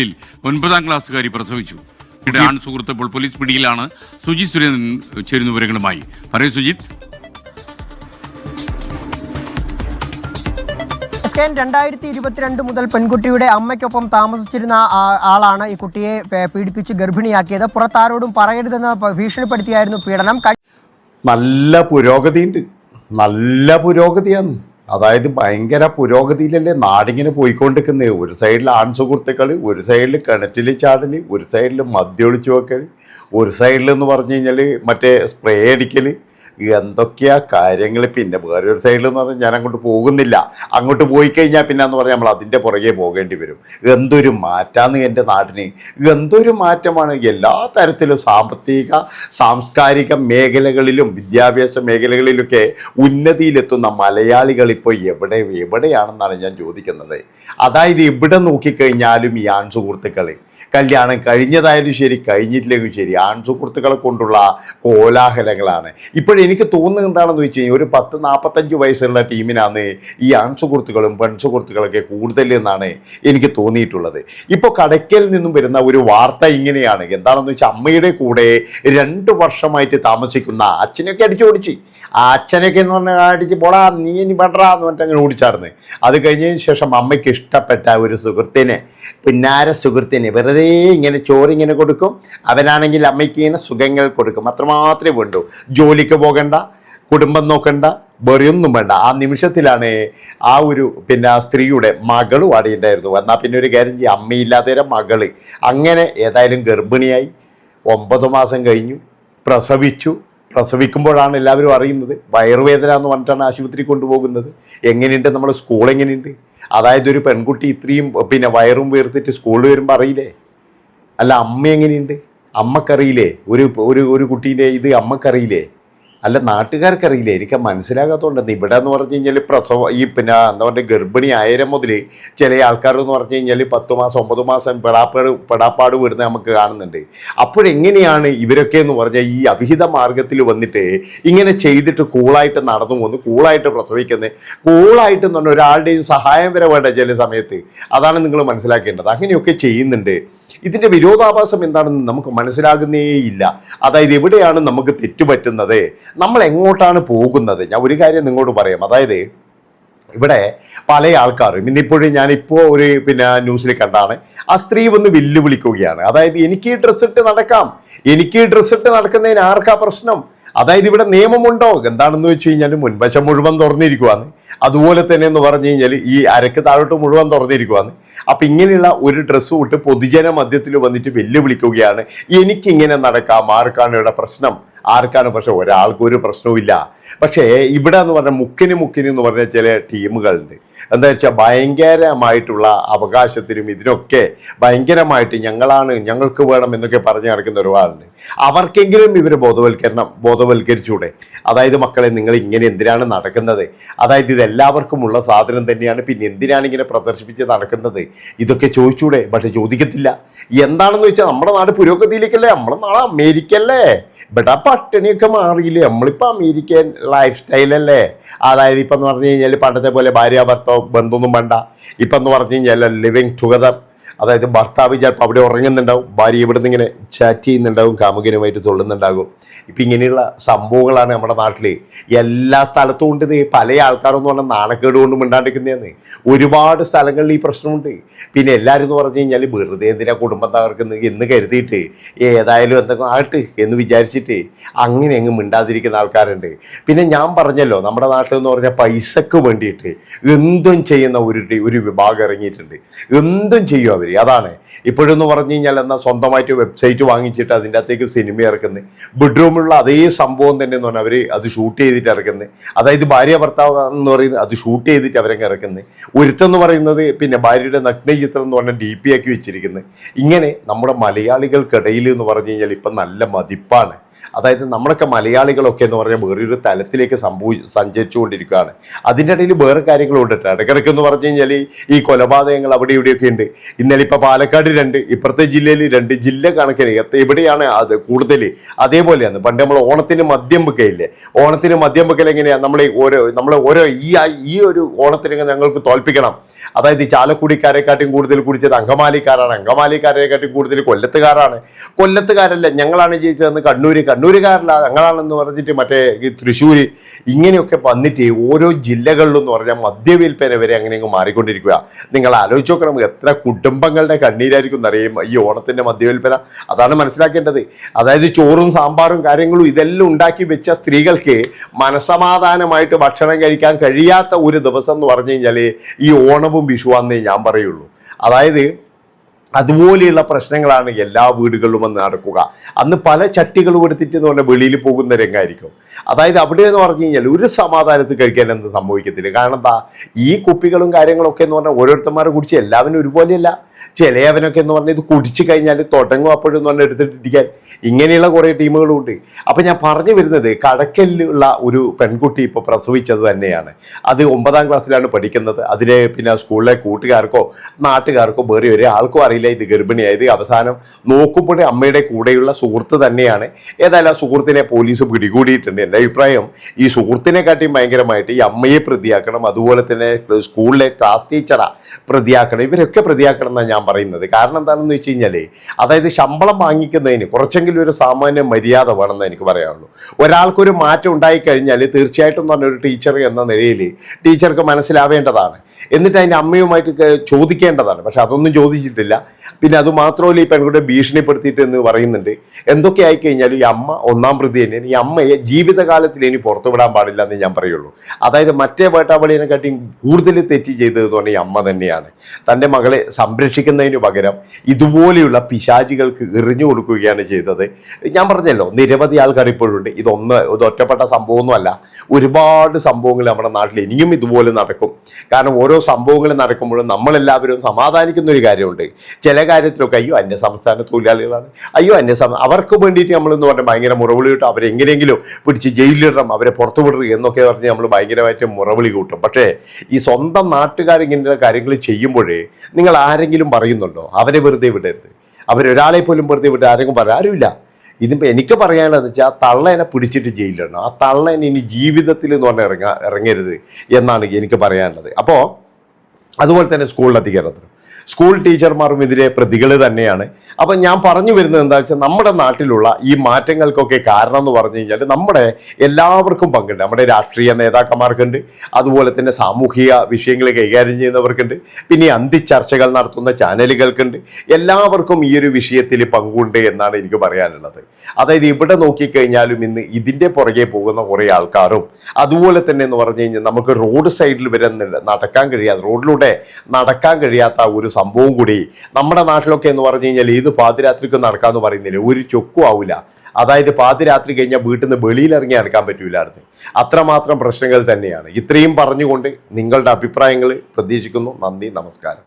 ിൽ ഒൻപതാം ക്ലാസ്സുകാരി പ്രസവിച്ചു. ഇവിടെ ആൺ സുഹൃത്ത് ഇപ്പോൾ പോലീസ് പിടിയിലാണ് സുജിത് സുരേന്ദ്രൻ ചേരുന്ന വിവരങ്ങളുമായി. പറയൂ സുജിത്. എസ്കെൻ രണ്ടായിരത്തി ഇരുപത്തിരണ്ട് മുതൽ പെൺകുട്ടിയുടെ അമ്മയ്ക്കൊപ്പം താമസിച്ചിരുന്ന ആ- ആളാണ് ഈ കുട്ടിയെ പീഡിപ്പിച്ച് ഗർഭിണിയാക്കിയത്. പുറത്താരോടും പറയരുതെന്ന് ഭീഷണിപ്പെടുത്തിയായിരുന്നു പീഡനം. നല്ല പുരോഗതിയുണ്ട്. നല്ല പുരോഗതിയാണ്. അതായത് ഭയങ്കര പുരോഗതിയിലല്ലേ നാടിങ്ങനെ പോയിക്കൊണ്ടിരിക്കുന്നത്? ഒരു സൈഡിൽ ആൺ സുഹൃത്തുക്കൾ ഒരു സൈഡിൽ കിണറ്റിൽ ചാടൽ ഒരു സൈഡിൽ മദ്യം ഒളിച്ചു വെക്കൽ ഒരു സൈഡിൽ എന്ന് പറഞ്ഞു കഴിഞ്ഞാൽ മറ്റേ സ്പ്രേ അടിക്കൽ എന്തൊക്കെയാ കാര്യങ്ങൾ? പിന്നെ വേറെ ഒരു സൈഡിൽ എന്ന് പറഞ്ഞാൽ ഞാൻ അങ്ങോട്ട് പോകുന്നില്ല. അങ്ങോട്ട് പോയി കഴിഞ്ഞാൽ പിന്നെ എന്ന് പറഞ്ഞാൽ നമ്മൾ അതിന്റെ പുറകെ പോകേണ്ടി വരും. എന്തൊരു മാറ്റാന്ന് എന്റെ നാടിന്. എന്തൊരു മാറ്റമാണ് എല്ലാ തരത്തിലും സാമ്പത്തിക സാംസ്കാരിക മേഖലകളിലും വിദ്യാഭ്യാസ മേഖലകളിലൊക്കെ ഉന്നതിയിലെത്തുന്ന മലയാളികൾ ഇപ്പോൾ എവിടെ എവിടെയാണെന്നാണ് ഞാൻ ചോദിക്കുന്നത്. അതായത് എവിടെ നോക്കിക്കഴിഞ്ഞാലും ഈ ആൺ സുഹൃത്തുക്കൾ കല്യാണം കഴിഞ്ഞതായാലും ശരി കഴിഞ്ഞിട്ടില്ലെങ്കിലും ശരി ആൺ സുഹൃത്തുക്കളെ കൊണ്ടുള്ള കോലാഹലങ്ങളാണ്. ഇപ്പോഴെനിക്ക് തോന്നുന്നത് എന്താണെന്ന് വെച്ച് കഴിഞ്ഞാൽ ഒരു പത്ത് നാൽപ്പത്തഞ്ച് വയസ്സുള്ള ടീമിനാണ് ഈ ആൺ സുഹൃത്തുക്കളും പെൺ സുഹൃത്തുക്കളൊക്കെ കൂടുതൽ എന്നാണ് എനിക്ക് തോന്നിയിട്ടുള്ളത്. ഇപ്പോൾ കടയ്ക്കൽ നിന്നും വരുന്ന ഒരു വാർത്ത ഇങ്ങനെയാണ്. എന്താണെന്ന് വെച്ചാൽ അമ്മയുടെ കൂടെ രണ്ട് വർഷമായിട്ട് താമസിക്കുന്ന അച്ഛനെയൊക്കെ അടിച്ചു ഓടിച്ച് ആ അച്ഛനൊക്കെ എന്ന് പറഞ്ഞാൽ അടിച്ച് പോടാ നീ ഇനി എന്ന് പറഞ്ഞിട്ട് അങ്ങനെ ഓടിച്ചാർന്ന് അത് കഴിഞ്ഞതിന് ശേഷം അമ്മയ്ക്ക് ഇഷ്ടപ്പെട്ട ഒരു സുഹൃത്തിനെ പിന്നാര സുഹൃത്തിനെ വെറുതെ ഇങ്ങനെ ചോറിങ്ങനെ കൊടുക്കും. അവനാണെങ്കിൽ അമ്മയ്ക്ക് ഇങ്ങനെ സുഖങ്ങൾ കൊടുക്കും. അത്രമാത്രമേ വേണ്ടൂ. ജോലിക്ക് പോകണ്ട കുടുംബം നോക്കണ്ട വെറിയൊന്നും വേണ്ട. ആ നിമിഷത്തിലാണ് ആ ഒരു പിന്നെ ആ സ്ത്രീയുടെ മകളും അടിയുണ്ടായിരുന്നു എന്നാൽ പിന്നെ ഒരു കാര്യം ചെയ്യും. അമ്മയില്ലാത്തവരെ മകൾ. അങ്ങനെ ഏതായാലും ഗർഭിണിയായി. ഒമ്പത് മാസം കഴിഞ്ഞു. പ്രസവിച്ചു. പ്രസവിക്കുമ്പോഴാണ് എല്ലാവരും അറിയുന്നത്. വയറുവേദന എന്ന് പറഞ്ഞിട്ടാണ് ആശുപത്രി കൊണ്ടുപോകുന്നത്. എങ്ങനെയുണ്ട് നമ്മൾ സ്കൂൾ എങ്ങനെയുണ്ട്? അതായത് ഒരു പെൺകുട്ടി ഇത്രയും പിന്നെ വയറും വീർത്തിട്ട് സ്കൂളിൽ വരുമ്പോൾ അറിയില്ലേ? അല്ല അമ്മ എങ്ങനെയുണ്ട്? അമ്മക്കറിയില്ലേ? ഒരു ഒരു ഒരു കുട്ടീന്റെ ഇത് അമ്മക്കറിയില്ലേ? അല്ല നാട്ടുകാർക്കറിയില്ല? എനിക്ക് മനസ്സിലാകാത്തതുകൊണ്ട് ഇവിടെ എന്ന് പറഞ്ഞു കഴിഞ്ഞാൽ പ്രസവ ഈ പിന്നെ എന്താ പറയുക ഗർഭിണി ആയിരം മുതൽ ചില ആൾക്കാർ എന്ന് പറഞ്ഞു കഴിഞ്ഞാൽ പത്ത് മാസം ഒമ്പത് മാസം പെടാപ്പാട് പെടാപ്പാട് വരുന്നത് നമുക്ക് കാണുന്നുണ്ട്. അപ്പോഴെങ്ങനെയാണ് ഇവരൊക്കെ എന്ന് പറഞ്ഞാൽ ഈ അവിഹിത മാർഗത്തിൽ വന്നിട്ട് ഇങ്ങനെ ചെയ്തിട്ട് കൂളായിട്ട് നടന്നു പോകുന്നു കൂളായിട്ട് പ്രസവിക്കുന്നത് കൂളായിട്ട് എന്ന് പറഞ്ഞാൽ ഒരാളുടെയും സഹായം വരെ വേണ്ട ചില സമയത്ത്. അതാണ് നിങ്ങൾ മനസ്സിലാക്കേണ്ടത്. അങ്ങനെയൊക്കെ ചെയ്യുന്നുണ്ട്. ഇതിന്റെ വിരോധാഭാസം എന്താണെന്ന് നമുക്ക് മനസ്സിലാകുന്നേ ഇല്ല അതായത് എവിടെയാണ് നമുക്ക് തെറ്റുപറ്റുന്നത്? നമ്മൾ എങ്ങോട്ടാണ് പോകുന്നത്? ഞാൻ ഒരു കാര്യം നിങ്ങളോട് പറയാം. അതായത് ഇവിടെ പല ആൾക്കാരും ഇന്നിപ്പോഴും ഞാനിപ്പോൾ ഒരു പിന്നെ ന്യൂസിൽ കണ്ടാണ് ആ സ്ത്രീ വന്ന് വെല്ലുവിളിക്കുകയാണ്. അതായത് എനിക്ക് ഈ ഡ്രസ്സ് ഇട്ട് നടക്കാം. എനിക്ക് ഈ ഡ്രസ്സ് ഇട്ട് നടക്കുന്നതിന് ആർക്കാ പ്രശ്നം? അതായത് ഇവിടെ നിയമമുണ്ടോ? എന്താണെന്ന് വെച്ച് കഴിഞ്ഞാൽ മുൻവശം മുഴുവൻ തുറന്നിരിക്കുവാന്ന് അതുപോലെ തന്നെ എന്ന് പറഞ്ഞു കഴിഞ്ഞാൽ ഈ അരക്ക് താഴോട്ട് മുഴുവൻ തുറന്നിരിക്കുവാന്ന് അപ്പം ഇങ്ങനെയുള്ള ഒരു ഡ്രസ്സ് വിട്ട് പൊതുജന മധ്യത്തിൽ വന്നിട്ട് വെല്ലുവിളിക്കുകയാണ്. എനിക്കിങ്ങനെ നടക്കാം. ആർക്കാണ് ഇവിടെ പ്രശ്നം? ആർക്കാണ് പക്ഷെ ഒരാൾക്കൊരു ഒരു പ്രശ്നവുമില്ല പക്ഷേ ഇവിടെ എന്ന് പറഞ്ഞാൽ മുക്കിന് മുക്കിന് എന്ന് പറഞ്ഞ ചില ടീമുകളുണ്ട്. എന്താ വെച്ചാൽ ഭയങ്കരമായിട്ടുള്ള അവകാശത്തിനും ഇതിനൊക്കെ ഭയങ്കരമായിട്ട് ഞങ്ങളാണ് ഞങ്ങൾക്ക് വേണം എന്നൊക്കെ പറഞ്ഞു നടക്കുന്ന ഒരുപാടുണ്ട് അവർക്കെങ്കിലും ഇവർ ബോധവൽക്കരണം ബോധവൽക്കരിച്ചൂടെ? അതായത് മക്കളെ നിങ്ങൾ ഇങ്ങനെ എന്തിനാണ് നടക്കുന്നത്? അതായത് ഇത് സാധനം തന്നെയാണ് പിന്നെ എന്തിനാണ് ഇങ്ങനെ പ്രദർശിപ്പിച്ച് നടക്കുന്നത്? ഇതൊക്കെ ചോദിച്ചൂടെ? പക്ഷെ ചോദിക്കത്തില്ല. എന്താണെന്ന് വെച്ചാൽ നമ്മുടെ നാട് പുരോഗതിയിലേക്കല്ലേ? നമ്മുടെ നാട് അമേരിക്കല്ലേ ഇവിടെ പട്ടിണിയൊക്കെ മാറിയില്ലേ? നമ്മളിപ്പോൾ അമേരിക്കൻ ലൈഫ് സ്റ്റൈലല്ലേ അതായത് ഇപ്പം എന്ന് പറഞ്ഞു കഴിഞ്ഞാൽ പണ്ടത്തെ പോലെ ഭാര്യ ഭർത്താവ് ബന്ധമൊന്നും വേണ്ട. ഇപ്പം എന്ന് പറഞ്ഞു കഴിഞ്ഞാൽ ലിവിങ് ടുഗദർ അതായത് ഭർത്താവ് ചിലപ്പോൾ അവിടെ ഉറങ്ങുന്നുണ്ടാവും ഭാര്യ ഇവിടെ നിന്ന് ഇങ്ങനെ ചാറ്റ് ചെയ്യുന്നുണ്ടാവും കാമുകനുമായിട്ട് തൊള്ളുന്നുണ്ടാകും. ഇപ്പം ഇങ്ങനെയുള്ള സംഭവങ്ങളാണ് നമ്മുടെ നാട്ടിൽ എല്ലാ സ്ഥലത്തും ഉണ്ട് ഇത്. പല ആൾക്കാരെന്ന് പറഞ്ഞാൽ നാണക്കേട് കൊണ്ടും ഉണ്ടാണ്ടിരിക്കുന്നതെന്ന് ഒരുപാട് സ്ഥലങ്ങളിൽ ഈ പ്രശ്നമുണ്ട്. പിന്നെ എല്ലാവരും എന്ന് പറഞ്ഞു കഴിഞ്ഞാൽ വെറുതെ എന്തിനാ കുടുംബം തകർക്കുന്നത് എന്ന് കരുതിയിട്ട് ഏതായാലും എന്തൊക്കെ ആട്ട് എന്ന് വിചാരിച്ചിട്ട് അങ്ങനെ അങ്ങ് മിണ്ടാതിരിക്കുന്ന ആൾക്കാരുണ്ട്. പിന്നെ ഞാൻ പറഞ്ഞല്ലോ നമ്മുടെ നാട്ടിൽ എന്ന് പറഞ്ഞാൽ പൈസക്ക് വേണ്ടിയിട്ട് എന്തും ചെയ്യുന്ന ഒരു ഒരു വിഭാഗം ഇറങ്ങിയിട്ടുണ്ട്. എന്തും ചെയ്യും അവർ അതാണ്. ഇപ്പോഴെന്ന് പറഞ്ഞു കഴിഞ്ഞാൽ എന്നാൽ സ്വന്തമായിട്ട് വെബ്സൈറ്റ് വാങ്ങിച്ചിട്ട് അതിന്റെ അകത്തേക്ക് സിനിമ ഇറക്കുന്നത് ബെഡ്റൂമിലുള്ള അതേ സംഭവം തന്നെ എന്ന് പറഞ്ഞാൽ അവർ അത് ഷൂട്ട് ചെയ്തിട്ട് ഇറക്കുന്നത് അതായത് ഭാര്യ ഭർത്താവ് എന്ന് പറയുന്നത് അത് ഷൂട്ട് ചെയ്തിട്ട് അവരങ്ങ് ഇറക്കുന്നത് ഒരുത്തെന്ന് പറയുന്നത് പിന്നെ ഭാര്യയുടെ നഗ്ന ചിത്രം എന്ന് പറഞ്ഞാൽ ഡി പി ആക്കി വെച്ചിരിക്കുന്നത് ഇങ്ങനെ നമ്മുടെ മലയാളികൾക്കിടയിൽ എന്ന് പറഞ്ഞു കഴിഞ്ഞാൽ ഇപ്പം നല്ല മതിപ്പാണ്. അതായത് നമ്മളൊക്കെ മലയാളികളൊക്കെ എന്ന് പറഞ്ഞാൽ വേറൊരു തലത്തിലേക്ക് സംഭവി സഞ്ചരിച്ചുകൊണ്ടിരിക്കുകയാണ്. അതിന്റെ ഇടയിൽ വേറെ കാര്യങ്ങളുണ്ട് കേട്ടോ ഇടയ്ക്കിടയ്ക്ക് എന്ന് പറഞ്ഞു കഴിഞ്ഞാൽ ഈ കൊലപാതകങ്ങൾ അവിടെ ഇവിടെയൊക്കെ ഉണ്ട്. ഇന്നലെ ഇപ്പോൾ പാലക്കാട് രണ്ട് ഇപ്പുറത്തെ ജില്ലയിൽ രണ്ട് ജില്ല കണക്കിന് എവിടെയാണ് അത് കൂടുതൽ? അതേപോലെയാണ് പണ്ട് നമ്മൾ ഓണത്തിന് മദ്യം വെക്കയില്ലേ ഓണത്തിന് മദ്യം വെക്കൽ എങ്ങനെയാണ് നമ്മൾ ഓരോ നമ്മൾ ഓരോ ഈ ഈ ഒരു ഓണത്തിന് ഞങ്ങൾക്ക് തോൽപ്പിക്കണം. അതായത് ചാലക്കുടിക്കാരെക്കാട്ടും കൂടുതൽ കുടിച്ചത് അങ്കമാലിക്കാരാണ്. അങ്കമാലിക്കാരെക്കാട്ടും കൂടുതൽ കൊല്ലത്തുകാരാണ്. കൊല്ലത്തുകാരല്ല ഞങ്ങളാണ് ജയിച്ചതെന്ന് കണ്ണൂര് കണ്ണൂരുകാരല്ല അങ്ങനാണെന്ന് പറഞ്ഞിട്ട് മറ്റേ ഈ തൃശ്ശൂർ ഇങ്ങനെയൊക്കെ വന്നിട്ട് ഓരോ ജില്ലകളിലും എന്ന് പറഞ്ഞാൽ മദ്യവിൽപ്പന വരെ അങ്ങനെ അങ്ങ് മാറിക്കൊണ്ടിരിക്കുക. നിങ്ങൾ ആലോചിച്ച് നോക്കണം എത്ര കുടുംബങ്ങളുടെ കണ്ണീരായിരിക്കും എന്നറിയും ഈ ഓണത്തിന്റെ മദ്യവിൽപ്പന അതാണ് മനസ്സിലാക്കേണ്ടത്. അതായത് ചോറും സാമ്പാറും കാര്യങ്ങളും ഇതെല്ലാം ഉണ്ടാക്കി വെച്ച സ്ത്രീകൾക്ക് മനസമാധാനമായിട്ട് ഭക്ഷണം കഴിക്കാൻ കഴിയാത്ത ഒരു ദിവസം എന്ന് പറഞ്ഞു കഴിഞ്ഞാൽ ഈ ഓണവും വിഷുവാന്നേ ഞാൻ പറയുള്ളൂ. അതായത് അതുപോലെയുള്ള പ്രശ്നങ്ങളാണ് എല്ലാ വീടുകളിലും വന്ന് നടക്കുക. അന്ന് പല ചട്ടികൾ എടുത്തിട്ട് എന്ന് പറഞ്ഞാൽ വെളിയിൽ പോകുന്ന രംഗമായിരിക്കും അതായത് അവിടെ എന്ന് പറഞ്ഞു കഴിഞ്ഞാൽ ഒരു സമാധാനത്തിൽ കഴിക്കാൻ എന്ത് സംഭവിക്കത്തില്ല. കാരണം എന്താ? ഈ കുപ്പികളും കാര്യങ്ങളൊക്കെ എന്ന് പറഞ്ഞാൽ ഓരോരുത്തന്മാരെ കുടിച്ച് എല്ലാവരും ഒരുപോലെയല്ല. ചിലയവനൊക്കെ എന്ന് പറഞ്ഞാൽ ഇത് കുടിച്ചു കഴിഞ്ഞാൽ തുടങ്ങും അപ്പോഴെന്ന് പറഞ്ഞാൽ എടുത്തിട്ടിരിക്കാൻ ഇങ്ങനെയുള്ള കുറേ ടീമുകളും ഉണ്ട് അപ്പം ഞാൻ പറഞ്ഞു വരുന്നത് കടക്കലിലുള്ള ഒരു പെൺകുട്ടി ഇപ്പോൾ പ്രസവിച്ചത് തന്നെയാണ്. അത് ഒമ്പതാം ക്ലാസ്സിലാണ് പഠിക്കുന്നത്. അതിലെ പിന്നെ സ്കൂളിലെ കൂട്ടുകാർക്കോ നാട്ടുകാർക്കോ വേറെ ഒരാൾക്കോ അറിയില്ല. ഇത് ഗർഭിണിയായത് അവസാനം നോക്കുമ്പോഴേ അമ്മയുടെ കൂടെയുള്ള സുഹൃത്ത് തന്നെയാണ്. ഏതായാലും ആ സുഹൃത്തിനെ പോലീസ് പിടികൂടിയിട്ടുണ്ട്. എന്റെ അഭിപ്രായം ഈ സുഹൃത്തിനെ കാട്ടി ഭയങ്കരമായിട്ട് ഈ അമ്മയെ പ്രതിയാക്കണം അതുപോലെ തന്നെ സ്കൂളിലെ ക്ലാസ് ടീച്ചറാ പ്രതിയാക്കണം ഇവരൊക്കെ പ്രതിയാക്കണം എന്നാണ് ഞാൻ പറയുന്നത്. കാരണം എന്താണെന്ന് വെച്ച് കഴിഞ്ഞാൽ അതായത് ശമ്പളം വാങ്ങിക്കുന്നതിന് കുറച്ചെങ്കിലും ഒരു സാമാന്യ മര്യാദ വേണമെന്ന് എനിക്ക് പറയാനുള്ളൂ. ഒരാൾക്കൊരു മാറ്റം ഉണ്ടായിക്കഴിഞ്ഞാൽ തീർച്ചയായിട്ടും പറഞ്ഞ ഒരു ടീച്ചർ എന്ന നിലയിൽ ടീച്ചർക്ക് മനസ്സിലാവേണ്ടതാണ്. എന്നിട്ട് അതിന്റെ അമ്മയുമായിട്ട് ചോദിക്കേണ്ടതാണ്. പക്ഷെ അതൊന്നും ചോദിച്ചിട്ടില്ല. പിന്നെ അത് മാത്രമല്ല ഈ പെൺകുട്ടിയെ ഭീഷണിപ്പെടുത്തിയിട്ട് എന്ന് പറയുന്നുണ്ട്. എന്തൊക്കെ ആയിക്കഴിഞ്ഞാൽ ഈ അമ്മ ഒന്നാം പ്രതി തന്നെയാണ് ഈ അമ്മയെ ജീവിതകാലത്തിൽ ഇനി പുറത്തു വിടാൻ പാടില്ല എന്ന് ഞാൻ പറയുള്ളൂ. അതായത് മറ്റേ വേട്ടാവളിനെക്കാട്ടിയും കൂടുതൽ തെറ്റ് ചെയ്തത് ഈ അമ്മ തന്നെയാണ്. തന്റെ മകളെ സംരക്ഷിക്കുന്നതിന് പകരം ഇതുപോലെയുള്ള പിശാചികൾക്ക് എറിഞ്ഞു കൊടുക്കുകയാണ് ചെയ്തത്. ഞാൻ പറഞ്ഞല്ലോ നിരവധി ആൾക്കാർ ഇപ്പോഴുണ്ട്. ഇതൊന്ന് ഇത് ഒറ്റപ്പെട്ട സംഭവമൊന്നുമല്ല. ഒരുപാട് സംഭവങ്ങൾ നമ്മുടെ നാട്ടിൽ ഇനിയും ഇതുപോലെ നടക്കും. കാരണം ഓരോ സംഭവങ്ങൾ നടക്കുമ്പോഴും നമ്മളെല്ലാവരും സമാധാനിക്കുന്ന ഒരു കാര്യമുണ്ട്. ചില കാര്യത്തിലൊക്കെ അയ്യോ അന്യ സംസ്ഥാന തൊഴിലാളികളാണ്. അയ്യോ അന്യ സം അവർക്ക് വേണ്ടിയിട്ട് നമ്മളെന്ന് പറഞ്ഞാൽ ഭയങ്കര മുറവിളി കിട്ടും. അവരെങ്ങനെയെങ്കിലും പിടിച്ച് ജയിലിലിടണം അവരെ പുറത്തു വിടരുത് എന്നൊക്കെ പറഞ്ഞ് നമ്മൾ ഭയങ്കരമായിട്ട് മുറവിളി കൂട്ടും. പക്ഷേ ഈ സ്വന്തം നാട്ടുകാർ ഇങ്ങനെയുള്ള കാര്യങ്ങൾ ചെയ്യുമ്പോഴേ നിങ്ങൾ ആരെങ്കിലും പറയുന്നുണ്ടോ? അവരെ വെറുതെ വിടരുത്. അവരൊരാളെ പോലും വെറുതെ വിട്ട് ആരെങ്കിലും പറയാം ആരുമില്ല. ഇതിപ്പോൾ എനിക്ക് പറയാനുള്ളതെന്ന് വെച്ചാൽ ആ തള്ളേനെ പിടിച്ചിട്ട് ജയിലിടണം ആ തള്ളേനെ ഇനി ജീവിതത്തിൽ എന്ന് പറഞ്ഞാൽ ഇറങ്ങാ ഇറങ്ങരുത് എന്നാണ് എനിക്ക് പറയാനുള്ളത്. അപ്പോൾ അതുപോലെ തന്നെ സ്കൂളിൽ സ്കൂൾ ടീച്ചർമാർക്കും ഇതിലെ പ്രതികൾ തന്നെയാണ്. അപ്പം ഞാൻ പറഞ്ഞു വരുന്നത് എന്താ വെച്ചാൽ നമ്മുടെ നാട്ടിലുള്ള ഈ മാറ്റങ്ങൾക്കൊക്കെ കാരണം എന്ന് പറഞ്ഞു കഴിഞ്ഞാൽ നമ്മുടെ എല്ലാവർക്കും പങ്കുണ്ട്. നമ്മുടെ രാഷ്ട്രീയ നേതാക്കന്മാർക്കുണ്ട്. അതുപോലെ തന്നെ സാമൂഹിക വിഷയങ്ങൾ കൈകാര്യം ചെയ്യുന്നവർക്കുണ്ട്. പിന്നെ അന്തി ചർച്ചകൾ നടത്തുന്ന ചാനലുകൾക്കുണ്ട്. എല്ലാവർക്കും ഈ ഒരു വിഷയത്തിൽ പങ്കുണ്ട് എന്നാണ് എനിക്ക് പറയാനുള്ളത്. അതായത് ഇവിടെ നോക്കിക്കഴിഞ്ഞാലും ഇന്ന് ഇതിന്റെ പുറകെ പോകുന്ന കുറേ ആൾക്കാരും അതുപോലെ തന്നെ എന്ന് പറഞ്ഞു കഴിഞ്ഞാൽ നമുക്ക് റോഡ് സൈഡിൽ വരെ നടക്കാൻ കഴിയാത്ത റോഡിലൂടെ നടക്കാൻ കഴിയാത്ത ഒരു സംഭവം കൂടി. നമ്മുടെ നാട്ടിലൊക്കെ എന്ന് പറഞ്ഞു കഴിഞ്ഞാൽ ഏത് പാതിരാത്രിക്കും നടക്കാന്ന് പറയുന്നില്ല. ഒരു ചൊക്കും ആവില്ല അതായത് പാതിരാത്രി കഴിഞ്ഞാൽ വീട്ടിൽ നിന്ന് വെളിയിലിറങ്ങി നടക്കാൻ പറ്റൂലായിരുന്നു. അത്രമാത്രം പ്രശ്നങ്ങൾ തന്നെയാണ്. ഇത്രയും പറഞ്ഞുകൊണ്ട് നിങ്ങളുടെ അഭിപ്രായങ്ങൾ പ്രതീക്ഷിക്കുന്നു. നന്ദി നമസ്കാരം.